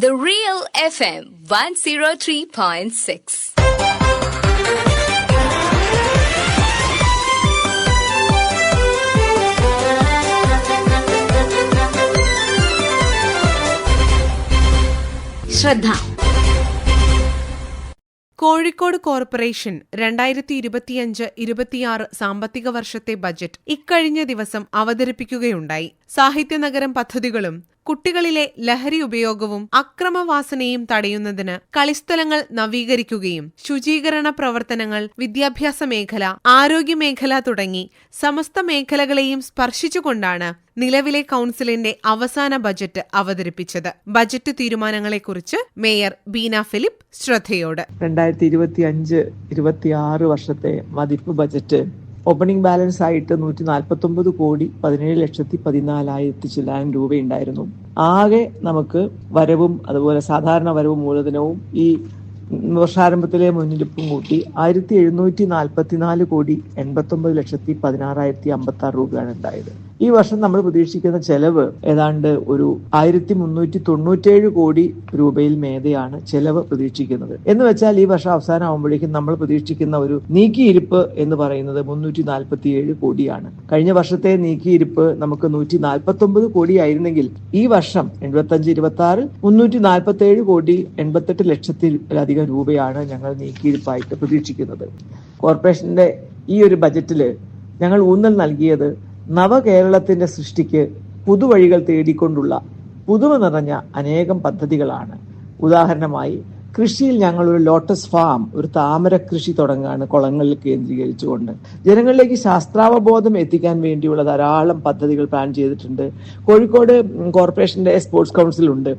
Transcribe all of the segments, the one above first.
The Real FM 103.6. ശ്രദ്ധ Kozhikode corporation രണ്ടായിരത്തി ഇരുപത്തിയഞ്ച് ഇരുപത്തിയാറ് സാമ്പത്തിക വർഷത്തെ ബജറ്റ് ഇക്കഴിഞ്ഞ ദിവസം അവതരിപ്പിക്കുകയുണ്ടായി സാഹിത്യനഗരം പദ്ധതികളും കുട്ടികളിലെ ലഹരി ഉപയോഗവും അക്രമവാസനയും തടയുന്നതിന് കളിസ്ഥലങ്ങൾ നവീകരിക്കുകയും ശുചീകരണ പ്രവർത്തനങ്ങൾ വിദ്യാഭ്യാസ മേഖല ആരോഗ്യ മേഖല തുടങ്ങി സമസ്ത മേഖലകളെയും സ്പർശിച്ചുകൊണ്ടാണ് നിലവിലെ കൌൺസിലിന്റെ അവസാന ബജറ്റ് അവതരിപ്പിച്ചത്. ബജറ്റ് തീരുമാനങ്ങളെക്കുറിച്ച് മേയർ ബീന ഫിലിപ്പ് ശ്രദ്ധയോട്. രണ്ടായിരത്തി ഇരുപത്തി അഞ്ച് ഇരുപത്തി ആറ് വർഷത്തെ മതിപ്പ് ബജറ്റ് ഓപ്പണിംഗ് ബാലൻസ് ആയിട്ട് നൂറ്റി നാൽപ്പത്തി ഒമ്പത് കോടി പതിനേഴ് ലക്ഷത്തി പതിനാലായിരത്തി രൂപ രൂപയുണ്ടായിരുന്നു. ആകെ നമുക്ക് വരവും അതുപോലെ സാധാരണ വരവും മൂലധനവും ഈ വർഷാരംഭത്തിലെ മുന്നിലിപ്പും കൂട്ടി ആയിരത്തി എഴുന്നൂറ്റി നാൽപ്പത്തിനാല് കോടി എൺപത്തി ഒമ്പത് ലക്ഷത്തി പതിനാറായിരത്തി അമ്പത്തി ആറ് രൂപയാണ് ഉണ്ടായത്. ഈ വർഷം നമ്മൾ പ്രതീക്ഷിക്കുന്ന ചെലവ് ഏതാണ്ട് ഒരു ആയിരത്തി മുന്നൂറ്റി തൊണ്ണൂറ്റേഴ് കോടി രൂപയിൽ മേധയാണ് ചെലവ് പ്രതീക്ഷിക്കുന്നത്. എന്ന് വെച്ചാൽ ഈ വർഷം അവസാനം ആകുമ്പോഴേക്കും നമ്മൾ പ്രതീക്ഷിക്കുന്ന ഒരു നീക്കിയിരിപ്പ് എന്ന് പറയുന്നത് മുന്നൂറ്റി നാൽപ്പത്തിയേഴ് കോടിയാണ്. കഴിഞ്ഞ വർഷത്തെ നീക്കിയിരിപ്പ് നമുക്ക് നൂറ്റി നാൽപ്പത്തി ഒമ്പത് കോടി ആയിരുന്നെങ്കിൽ ഈ വർഷം എൺപത്തി അഞ്ച് ഇരുപത്തി ആറിൽ മുന്നൂറ്റി നാൽപ്പത്തി ഏഴ് കോടി എൺപത്തെട്ട് ലക്ഷത്തിലധികം രൂപയാണ് ഞങ്ങൾ നീക്കിയിരിപ്പായിട്ട് പ്രതീക്ഷിക്കുന്നത്. കോർപ്പറേഷന്റെ ഈ ഒരു ബജറ്റിൽ ഞങ്ങൾ ഊന്നൽ നൽകിയത് നവകേരളത്തിന്റെ സൃഷ്ടിക്ക് പുതുവഴികൾ തേടിക്കൊണ്ടുള്ള പുതുമ നിറഞ്ഞ അനേകം പദ്ധതികളാണ്. ഉദാഹരണമായി കൃഷിയിൽ ഞങ്ങൾ ഒരു ലോട്ടസ് ഫാം ഒരു താമര കൃഷി തുടങ്ങാണ് കുളങ്ങളിൽ കേന്ദ്രീകരിച്ചുകൊണ്ട്. ജനങ്ങളിലേക്ക് ശാസ്ത്രാവബോധം എത്തിക്കാൻ വേണ്ടിയുള്ള ധാരാളം പദ്ധതികൾ പ്ലാൻ ചെയ്തിട്ടുണ്ട്. കോഴിക്കോട് കോർപ്പറേഷന്റെ സ്പോർട്സ് കൗൺസിൽ ഉണ്ട്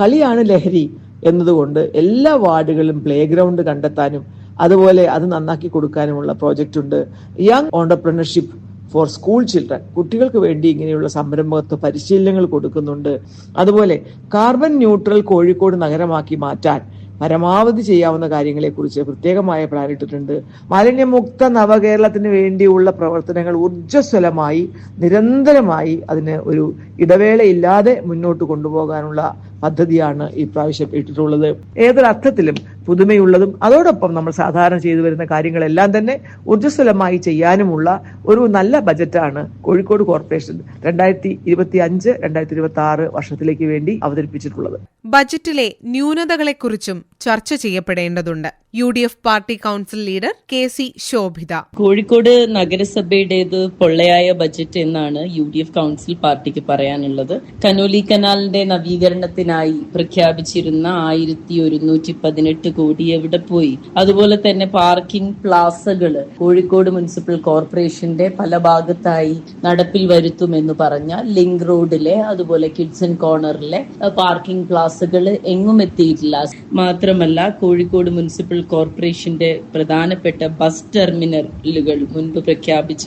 കളിയാണ് ലഹരി എന്നതുകൊണ്ട് എല്ലാ വാർഡുകളിലും പ്ലേ ഗ്രൗണ്ട് കണ്ടെത്താനും അതുപോലെ അത് നന്നാക്കി കൊടുക്കാനുമുള്ള പ്രോജക്റ്റ് ഉണ്ട് young entrepreneurship for school children കുട്ടികൾക്ക് വേണ്ടി ഇങ്ങനെയുള്ള സംരംഭത്വ പരിശീലനങ്ങൾ കൊടുക്കുന്നുണ്ട്. അതുപോലെ കാർബൺ ന്യൂട്രൽ കോഴിക്കോട് നഗരമാക്കി മാറ്റാൻ പരമാവധി ചെയ്യാവുന്ന കാര്യങ്ങളെക്കുറിച്ച് പ്രത്യേകമായ പ്ലാൻ ഇട്ടിട്ടുണ്ട്. മാലിന്യമുക്ത നവകേരളത്തിന് വേണ്ടിയുള്ള പ്രവർത്തനങ്ങൾ ഊർജസ്വലമായി നിരന്തരമായി അതിന് ഒരു ഇടവേളയില്ലാതെ മുന്നോട്ട് കൊണ്ടുപോകാനുള്ള പദ്ധതിയാണ് ഈ പ്രാവശ്യം ഇട്ടിട്ടുള്ളത്. ഏതൊരർത്ഥത്തിലും പുതുമയുള്ളതും അതോടൊപ്പം നമ്മൾ സാധാരണ ചെയ്തു വരുന്ന കാര്യങ്ങളെല്ലാം തന്നെ ഊർജസ്വലമായി ചെയ്യാനുമുള്ള ഒരു നല്ല ബജറ്റാണ് കോഴിക്കോട് കോർപ്പറേഷൻ രണ്ടായിരത്തി ഇരുപത്തി അഞ്ച് രണ്ടായിരത്തി ഇരുപത്തി ആറ് വർഷത്തിലേക്ക് വേണ്ടി അവതരിപ്പിച്ചിട്ടുള്ളത്. ബജറ്റിലെ ന്യൂനതകളെക്കുറിച്ചും ചർച്ച ചെയ്യപ്പെടേണ്ടതുണ്ട്. U D F party council leader K C Shobhita. Kozhikode നഗരസഭയുടേത് പൊള്ളയായ ബജറ്റ് എന്നാണ് യു ഡി എഫ് കൌൺസിൽ പാർട്ടിക്ക് പറയാനുള്ളത്. കനോലി കനാലിന്റെ നവീകരണത്തിനായി പ്രഖ്യാപിച്ചിരുന്ന ആയിരത്തി ഒരുന്നൂറ്റി പതിനെട്ട് കോടി എവിടെ പോയി? അതുപോലെ തന്നെ പാർക്കിംഗ് പ്ലാസകൾ കോഴിക്കോട് മുനിസിപ്പൽ കോർപ്പറേഷന്റെ പല ഭാഗത്തായി നടപ്പിൽ വരുത്തുമെന്ന് പറഞ്ഞ ലിങ്ക് റോഡിലെ അതുപോലെ കിഡ്സൺ കോർണറിലെ പാർക്കിംഗ് പ്ലാസകൾ എങ്ങും എത്തിയിട്ടില്ല. മാത്രമല്ല കോഴിക്കോട് മുനിസിപ്പൽ കോർപ്പറേഷന്റെ പ്രധാനപ്പെട്ട ബസ് ടെർമിനലുകൾ മുൻപ് പ്രഖ്യാപിച്ച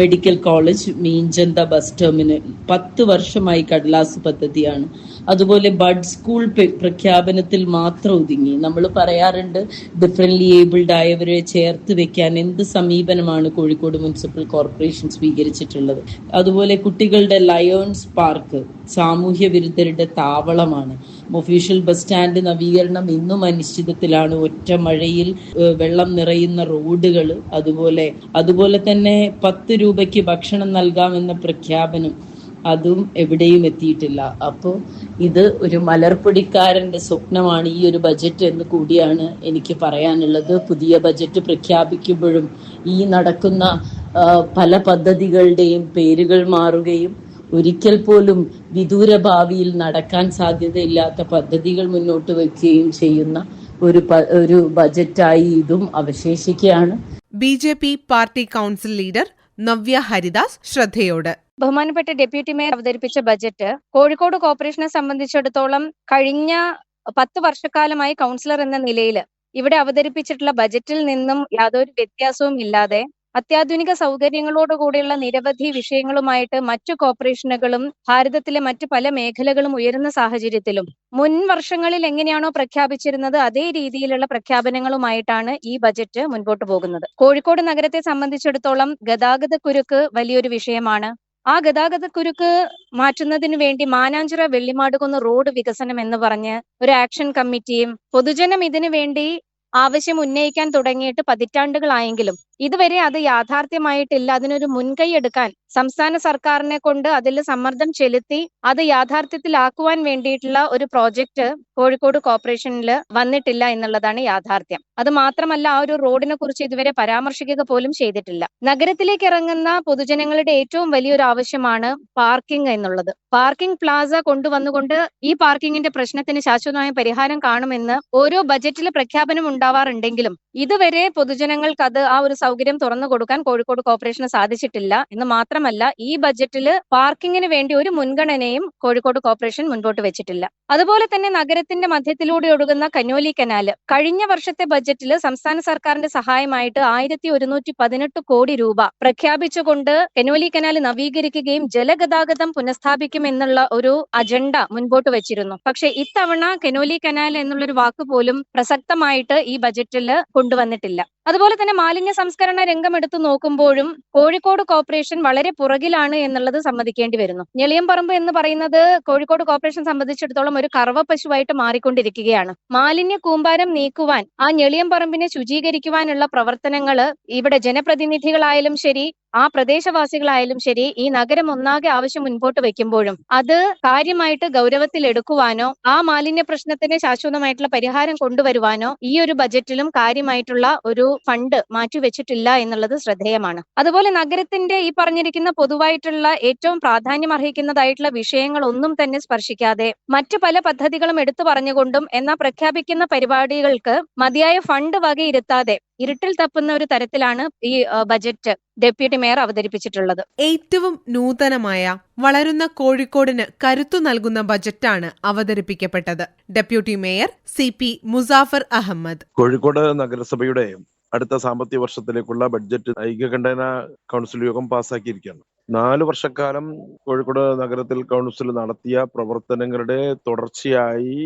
medical college Meenchanda bus terminal പത്ത് വർഷമായി കടലാസ് പദ്ധതിയാണ്. അതുപോലെ ബഡ് സ്കൂൾ പ്രഖ്യാപനത്തിൽ മാത്രം ഒതുങ്ങി. നമ്മൾ പറയാറുണ്ട് ഡിഫറെന്റ്ലി ഏബിൾഡ് ആയവരെ ചേർത്ത് വെക്കാൻ എന്ത് സമീപനമാണ് കോഴിക്കോട് മുനിസിപ്പൽ കോർപ്പറേഷൻ സ്വീകരിച്ചിട്ടുള്ളത്? അതുപോലെ കുട്ടികളുടെ ലയോൺസ് പാർക്ക് സാമൂഹ്യ വിരുദ്ധരുടെ താവളമാണ്. ഒഫീഷ്യൽ ബസ് സ്റ്റാൻഡ് നവീകരണം ഇന്നും അനിശ്ചിതത്തിലാണ്. ഒറ്റ മഴയിൽ വെള്ളം നിറയുന്ന റോഡുകൾ അതുപോലെ അതുപോലെ തന്നെ പത്ത് രൂപയ്ക്ക് ഭക്ഷണം നൽകാമെന്ന പ്രഖ്യാപനം അതും എവിടെയും എത്തിയിട്ടില്ല. അപ്പോ ഇത് ഒരു മലർപ്പൊടിക്കാരന്റെ സ്വപ്നമാണ് ഈ ഒരു ബജറ്റ് എന്ന് കൂടിയാണ് എനിക്ക് പറയാനുള്ളത്. പുതിയ ബജറ്റ് പ്രഖ്യാപിക്കുമ്പോഴും ഈ നടക്കുന്ന പല പദ്ധതികളുടെയും പേരുകൾ മാറുകയും ഒരിക്കൽ പോലും വിദൂര ഭാവിയിൽ നടക്കാൻ സാധ്യതയില്ലാത്ത പദ്ധതികൾ മുന്നോട്ട് വയ്ക്കുകയും ചെയ്യുന്ന ഒരു ഒരു ബജറ്റായി ഇതും അവശേഷിക്കുകയാണ്. B J P party council leader Navya Haridas ശ്രദ്ധയോട്. ബഹുമാനപ്പെട്ട ഡെപ്യൂട്ടി മേയർ അവതരിപ്പിച്ച ബജറ്റ് കോഴിക്കോട് കോർപ്പറേഷനെ സംബന്ധിച്ചിടത്തോളം കഴിഞ്ഞ പത്ത് വർഷക്കാലമായി കൗൺസിലർ എന്ന നിലയിൽ ഇവിടെ അവതരിപ്പിച്ചിട്ടുള്ള ബജറ്റിൽ നിന്നും യാതൊരു വ്യത്യാസവും ഇല്ലാതെ അത്യാധുനിക സൗകര്യങ്ങളോടുകൂടിയുള്ള നിരവധി വിഷയങ്ങളുമായിട്ട് മറ്റു കോർപ്പറേഷനുകളും ഭാരതത്തിലെ മറ്റു പല മേഖലകളും ഉയരുന്ന സാഹചര്യത്തിലും മുൻ വർഷങ്ങളിൽ എങ്ങനെയാണോ പ്രഖ്യാപിച്ചിരുന്നത് അതേ രീതിയിലുള്ള പ്രഖ്യാപനങ്ങളുമായിട്ടാണ് ഈ ബജറ്റ് മുൻപോട്ട് പോകുന്നത്. കോഴിക്കോട് നഗരത്തെ സംബന്ധിച്ചിടത്തോളം ഗതാഗത കുരുക്ക് വലിയൊരു വിഷയമാണ്. ആ ഗതാഗതക്കുരുക്ക് മാറ്റുന്നതിന് വേണ്ടി മാനാഞ്ചിറ വെള്ളിമാടുകുന്ന് റോഡ് വികസനം എന്ന് പറഞ്ഞ് ഒരു ആക്ഷൻ കമ്മിറ്റിയും പൊതുജനം ഇതിനു വേണ്ടി ആവശ്യം ഉന്നയിക്കാൻ തുടങ്ങിയിട്ട് പതിറ്റാണ്ടുകളായെങ്കിലും ഇതുവരെ അത് യാഥാർത്ഥ്യമായിട്ടില്ല. അതിനൊരു മുൻകൈ എടുക്കാൻ സംസ്ഥാന സർക്കാരിനെ കൊണ്ട് അതിൽ സമ്മർദ്ദം ചെലുത്തി അത് യാഥാർത്ഥ്യത്തിലാക്കുവാൻ വേണ്ടിയിട്ടുള്ള ഒരു പ്രോജക്റ്റ് കോഴിക്കോട് കോർപ്പറേഷനിൽ വന്നിട്ടില്ല എന്നുള്ളതാണ് യാഥാർത്ഥ്യം. അത് മാത്രമല്ല ആ ഒരു റോഡിനെ കുറിച്ച് ഇതുവരെ പരാമർശിക്കുക പോലും ചെയ്തിട്ടില്ല. നഗരത്തിലേക്ക് ഇറങ്ങുന്ന പൊതുജനങ്ങളുടെ ഏറ്റവും വലിയൊരു ആവശ്യമാണ് പാർക്കിംഗ് എന്നുള്ളത്. പാർക്കിംഗ് പ്ലാസ കൊണ്ടുവന്നുകൊണ്ട് ഈ പാർക്കിങ്ങിന്റെ പ്രശ്നത്തിന് ശാശ്വതമായ പരിഹാരം കാണുമെന്ന് ഓരോ ബജറ്റിൽ പ്രഖ്യാപനം ഉണ്ടാവാറുണ്ടെങ്കിലും ഇതുവരെ പൊതുജനങ്ങൾക്ക് അത് ആ ഒരു സൗകര്യം തുറന്നു കൊടുക്കാൻ കോഴിക്കോട് കോർപ്പറേഷന് സാധിച്ചിട്ടില്ല. എന്ന് മാത്രമല്ല ഈ ബജറ്റിൽ പാർക്കിങ്ങിന് വേണ്ടി ഒരു മുൻഗണനയും കോഴിക്കോട് കോർപ്പറേഷൻ മുൻപോട്ട് വെച്ചിട്ടില്ല. അതുപോലെ തന്നെ നഗരത്തിന്റെ മധ്യത്തിലൂടെ ഒഴുകുന്ന കന്യോലി കനാല്. കഴിഞ്ഞ വർഷത്തെ ബജറ്റിൽ സംസ്ഥാന സർക്കാരിന്റെ സഹായമായിട്ട് ആയിരത്തി ഒരുന്നൂറ്റി പതിനെട്ട് കോടി രൂപ പ്രഖ്യാപിച്ചുകൊണ്ട് കനോലി കനാൽ നവീകരിക്കുകയും ജലഗതാഗതം പുനഃസ്ഥാപിക്കുമെന്നുള്ള ഒരു അജണ്ട മുൻപോട്ട് വെച്ചിരുന്നു. പക്ഷേ ഇത്തവണ കനോലി കനാൽ എന്നുള്ളൊരു വാക്ക് പോലും പ്രസക്തമായിട്ട് ഈ ബജറ്റിൽ കൊണ്ടുവന്നിട്ടില്ല. അതുപോലെ തന്നെ മാലിന്യ സംസ്കരണ രംഗം എടുത്തു നോക്കുമ്പോഴും കോഴിക്കോട് കോർപ്പറേഷൻ വളരെ പുറകിലാണ് എന്നുള്ളത് സമ്മതിക്കേണ്ടി വരുന്നു. ഞെളിയമ്പറമ്പ് എന്ന് പറയുന്നത് കോഴിക്കോട് കോർപ്പറേഷൻ സംബന്ധിച്ചിടത്തോളം ഒരു കറവ പശുവായിട്ട് മാറിക്കൊണ്ടിരിക്കുകയാണ്. മാലിന്യ കൂമ്പാരം നീക്കുവാൻ ആ ഞെളിയമ്പറമ്പിനെ ശുചീകരിക്കുവാനുള്ള പ്രവർത്തനങ്ങൾ ഇവിടെ ജനപ്രതിനിധികളായാലും ശരി ആ പ്രദേശവാസികളായാലും ശരി ഈ നഗരം ഒന്നാകെ ആവശ്യം മുൻപോട്ട് വെക്കുമ്പോഴും അത് കാര്യമായിട്ട് ഗൗരവത്തിൽ എടുക്കുവാനോ ആ മാലിന്യ പ്രശ്നത്തിന് ശാശ്വതമായിട്ടുള്ള പരിഹാരം കൊണ്ടുവരുവാനോ ഈ ഒരു ബജറ്റിലും കാര്യമായിട്ടുള്ള ഒരു ഫണ്ട് മാറ്റിവെച്ചിട്ടില്ല എന്നുള്ളത് ശ്രദ്ധേയമാണ്. അതുപോലെ നഗരത്തിന്റെ ഈ പറഞ്ഞിരിക്കുന്ന പൊതുവായിട്ടുള്ള ഏറ്റവും പ്രാധാന്യം അർഹിക്കുന്നതായിട്ടുള്ള വിഷയങ്ങൾ ഒന്നും തന്നെ സ്പർശിക്കാതെ മറ്റു പല പദ്ധതികളും എടുത്തു പറഞ്ഞുകൊണ്ടും എന്നാ പ്രഖ്യാപിക്കുന്ന പരിപാടികൾക്ക് മതിയായ ഫണ്ട് വകയിരുത്താതെ ഇരുട്ടിൽ തപ്പുന്ന ഒരു തരത്തിലാണ് ഈ ബജറ്റ്. Deputy mayor അവതരിപ്പിച്ചിട്ടുള്ളത്. ഏറ്റവും നൂതനമായ വളരുന്ന കോഴിക്കോടിന് കരുത്തു നൽകുന്ന ബജറ്റാണ് അവതരിപ്പിക്കപ്പെട്ടത്. Deputy mayor C P Musafar Ahmed. Kozhikode നഗരസഭയുടെ അടുത്ത സാമ്പത്തിക വർഷത്തിലേക്കുള്ള ബഡ്ജറ്റ് ഐക്യകണ്ഠേന കൗൺസിൽ യോഗം പാസ്സാക്കിയിരിക്കുകയാണ് നാല് വർഷക്കാലം കോഴിക്കോട് നഗരത്തിൽ കൗൺസിൽ നടത്തിയ പ്രവർത്തനങ്ങളുടെ തുടർച്ചയായി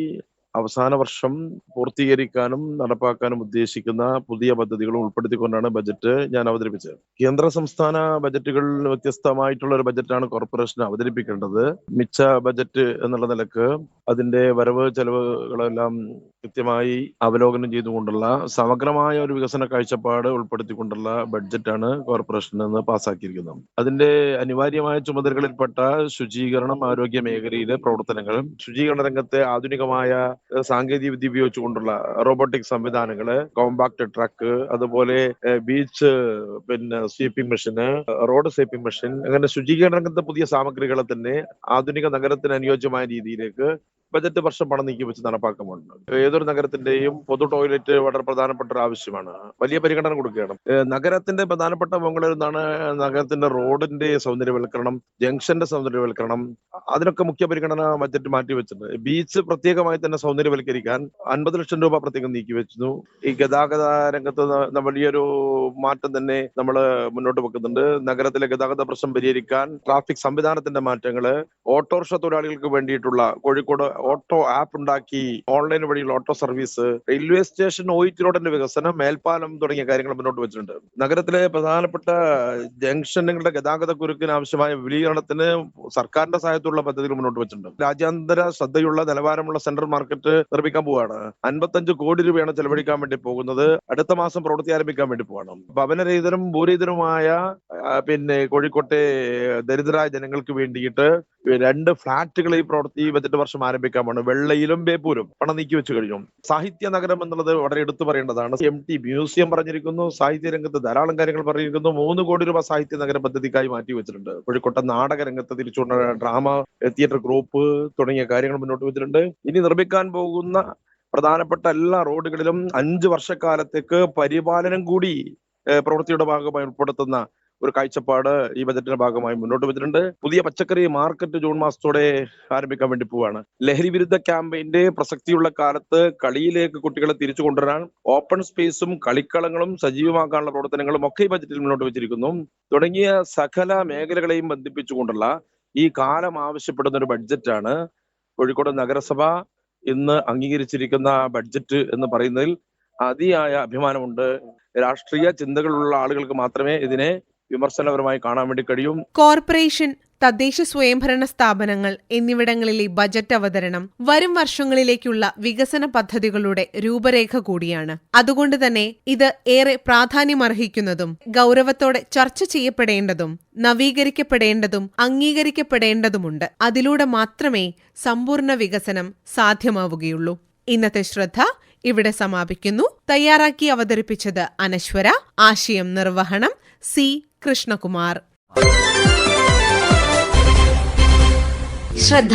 അവസാന വർഷം പൂർത്തീകരിക്കാനും നടപ്പാക്കാനും ഉദ്ദേശിക്കുന്ന പുതിയ പദ്ധതികൾ ഉൾപ്പെടുത്തിക്കൊണ്ടാണ് ബജറ്റ് ഞാൻ അവതരിപ്പിച്ചത്. കേന്ദ്ര സംസ്ഥാന ബജറ്റുകളിൽ വ്യത്യസ്തമായിട്ടുള്ള ഒരു ബജറ്റാണ് കോർപ്പറേഷൻ അവതരിപ്പിക്കേണ്ടത്. മിച്ച ബജറ്റ് എന്നുള്ള നിലയ്ക്ക് അതിന്റെ വരവ് ചെലവുകളെല്ലാം കൃത്യമായി അവലോകനം ചെയ്തുകൊണ്ടുള്ള സമഗ്രമായ ഒരു വികസന കാഴ്ചപ്പാട് ഉൾപ്പെടുത്തിക്കൊണ്ടുള്ള ബഡ്ജറ്റാണ് കോർപ്പറേഷൻ നിന്ന് പാസ്സാക്കിയിരിക്കുന്നത്. അതിന്റെ അനിവാര്യമായ ചുമതലകളിൽപ്പെട്ട ശുചീകരണം ആരോഗ്യ മേഖലയിലെ പ്രവർത്തനങ്ങൾ ശുചീകരണ രംഗത്തെ ആധുനികമായ സാങ്കേതിക വിദ്യ ഉപയോഗിച്ചുകൊണ്ടുള്ള റോബോട്ടിക് സംവിധാനങ്ങൾ കോമ്പാക്ട് ട്രക്ക് അതുപോലെ ബീച്ച് പിന്നെ sweeping machine road sweeping machine അങ്ങനെ ശുചീകരണ രംഗത്തെ പുതിയ സാമഗ്രികളെ തന്നെ ആധുനിക നഗരത്തിന് അനുയോജ്യമായ രീതിയിലേക്ക് ബജറ്റ് വർഷം പണം നീക്കി വെച്ച് നടപ്പാക്കുന്നുണ്ട് ഏതൊരു നഗരത്തിന്റെയും പൊതു ടോയ്ലറ്റ് വളരെ പ്രധാനപ്പെട്ട ഒരു ആവശ്യമാണ്. വലിയ പരിഗണന കൊടുക്കുകയാണ്. നഗരത്തിന്റെ പ്രധാനപ്പെട്ട മുകളിൽ നഗരത്തിന്റെ റോഡിന്റെ സൗന്ദര്യവൽക്കരണം ജംഗ്ഷന്റെ സൗന്ദര്യവൽക്കരണം. അതിനൊക്കെ മുഖ്യ പരിഗണന ബജറ്റ് മാറ്റി വെച്ചിട്ടുണ്ട്. ബീച്ച് പ്രത്യേകമായി തന്നെ സൗന്ദര്യവൽക്കരിക്കാൻ അൻപത് ലക്ഷം രൂപ പ്രത്യേകം നീക്കി വെച്ചു ഈ ഗതാഗത രംഗത്ത് വലിയൊരു മാറ്റം തന്നെ നമ്മൾ മുന്നോട്ട് വെക്കുന്നുണ്ട്. നഗരത്തിലെ ഗതാഗത പ്രശ്നം പരിഹരിക്കാൻ ട്രാഫിക് സംവിധാനത്തിന്റെ മാറ്റങ്ങൾ ഓട്ടോറിക്ഷ തൊഴിലാളികൾക്ക് വേണ്ടിയിട്ടുള്ള കോഴിക്കോട് ഓട്ടോ ആപ്പ് ഉണ്ടാക്കി ഓൺലൈൻ വഴിയുള്ള ഓട്ടോ സർവീസ് റെയിൽവേ സ്റ്റേഷൻ ഒയിറ്റ് റോഡിന്റെ വികസനം മേൽപ്പാലം തുടങ്ങിയ കാര്യങ്ങൾ മുന്നോട്ട് വെച്ചിട്ടുണ്ട്. നഗരത്തിലെ പ്രധാനപ്പെട്ട ജംഗ്ഷനുകളുടെ ഗതാഗത കുരുക്കിന് ആവശ്യമായ വിപുലീകരണത്തിന് സർക്കാരിന്റെ സഹായത്തുള്ള പദ്ധതികൾ മുന്നോട്ട് വെച്ചിട്ടുണ്ട്. രാജ്യാന്തര ശ്രദ്ധയുള്ള നിലവാരമുള്ള സെൻട്രൽ മാർക്കറ്റ് നിർമ്മിക്കാൻ പോവുകയാണ്. അൻപത്തഞ്ച് കോടി രൂപയാണ് ചെലവഴിക്കാൻ വേണ്ടി പോകുന്നത്. അടുത്ത മാസം പ്രവൃത്തി ആരംഭിക്കാൻ വേണ്ടി പോവാണ് ഭവനരഹിതരും ഭൂരഹിതരുമായ പിന്നെ കോഴിക്കോട്ടെ ദരിദ്രരായ ജനങ്ങൾക്ക് വേണ്ടിയിട്ട് രണ്ട് ഫ്ളാറ്റുകൾ ഈ പ്രവൃത്തി ഈ വർഷം വർഷം ആരംഭിക്കാമാണ് വെള്ളയിലും ബേപ്പൂരും പണം നീക്കി വെച്ചു കഴിഞ്ഞു. സാഹിത്യ നഗരം എന്നുള്ളത് വളരെ എടുത്തു പറയേണ്ടതാണ്. എം ടി മ്യൂസിയം പറഞ്ഞിരിക്കുന്നു. സാഹിത്യ രംഗത്ത് ധാരാളം കാര്യങ്ങൾ പറഞ്ഞിരിക്കുന്നു. മൂന്ന് കോടി രൂപ സാഹിത്യ നഗര പദ്ധതിക്കായി മാറ്റി വെച്ചിട്ടുണ്ട്. കോഴിക്കോട്ടെ നാടക രംഗത്ത് തിരിച്ചുകൊണ്ട് ഡ്രാമ തിയേറ്റർ ഗ്രൂപ്പ് തുടങ്ങിയ കാര്യങ്ങൾ മുന്നോട്ട് വെച്ചിട്ടുണ്ട്. ഇനി നിർമ്മിക്കാൻ പോകുന്ന പ്രധാനപ്പെട്ട എല്ലാ റോഡുകളിലും അഞ്ച് വർഷക്കാലത്തേക്ക് പരിപാലനം കൂടി പ്രവൃത്തിയുടെ ഭാഗമായി ഉൾപ്പെടുത്തുന്ന ഒരു കാഴ്ചപ്പാട് ഈ ബജറ്റിന്റെ ഭാഗമായി മുന്നോട്ട് വെച്ചിട്ടുണ്ട്. പുതിയ പച്ചക്കറി മാർക്കറ്റ് ജൂൺ മാസത്തോടെ ആരംഭിക്കാൻ വേണ്ടി പോവാണ്. ലഹരി വിരുദ്ധ ക്യാമ്പയിന്റെ പ്രസക്തിയുള്ള കാലത്ത് കളിയിലേക്ക് കുട്ടികളെ തിരിച്ചു കൊണ്ടുവരാൻ ഓപ്പൺ സ്പേസും കളിക്കളങ്ങളും സജീവമാക്കാനുള്ള പ്രവർത്തനങ്ങളും ഒക്കെ ഈ ബജറ്റിൽ മുന്നോട്ട് വെച്ചിരിക്കുന്നു. തുടങ്ങിയ സകല മേഖലകളെയും ബന്ധിപ്പിച്ചുകൊണ്ടുള്ള ഈ കാലം ആവശ്യപ്പെടുന്ന ഒരു ബഡ്ജറ്റാണ് കോഴിക്കോട് നഗരസഭ ഇന്ന് അംഗീകരിച്ചിരിക്കുന്ന ബഡ്ജറ്റ് എന്ന് പറയുന്നതിൽ അതിയായ അഭിമാനമുണ്ട്. രാഷ്ട്രീയ ചിന്തകളുള്ള ആളുകൾക്ക് മാത്രമേ ഇതിനെ വിമർശനപരമായി കാണാൻ വേണ്ടി കഴിയും. കോർപ്പറേഷൻ തദ്ദേശ സ്വയംഭരണ സ്ഥാപനങ്ങൾ എന്നിവിടങ്ങളിലെ ബജറ്റ് അവതരണം വരും വർഷങ്ങളിലേക്കുള്ള വികസന പദ്ധതികളുടെ രൂപരേഖ കൂടിയാണ്. അതുകൊണ്ട് തന്നെ ഇത് ഏറെ പ്രാധാന്യമർഹിക്കുന്നതും ഗൗരവത്തോടെ ചർച്ച ചെയ്യപ്പെടേണ്ടതും നവീകരിക്കപ്പെടേണ്ടതും അംഗീകരിക്കപ്പെടേണ്ടതുമുണ്ട്. അതിലൂടെ മാത്രമേ സമ്പൂർണ വികസനം സാധ്യമാവുകയുള്ളൂ. ഇന്നത്തെ ശ്രദ്ധ ഇവിടെ സമാപിക്കുന്നു. തയ്യാറാക്കി അവതരിപ്പിച്ചത് അനശ്വര. ആശയം നിർവഹണം സി കൃഷ്ണകുമാർ. ശ്രദ്ധ.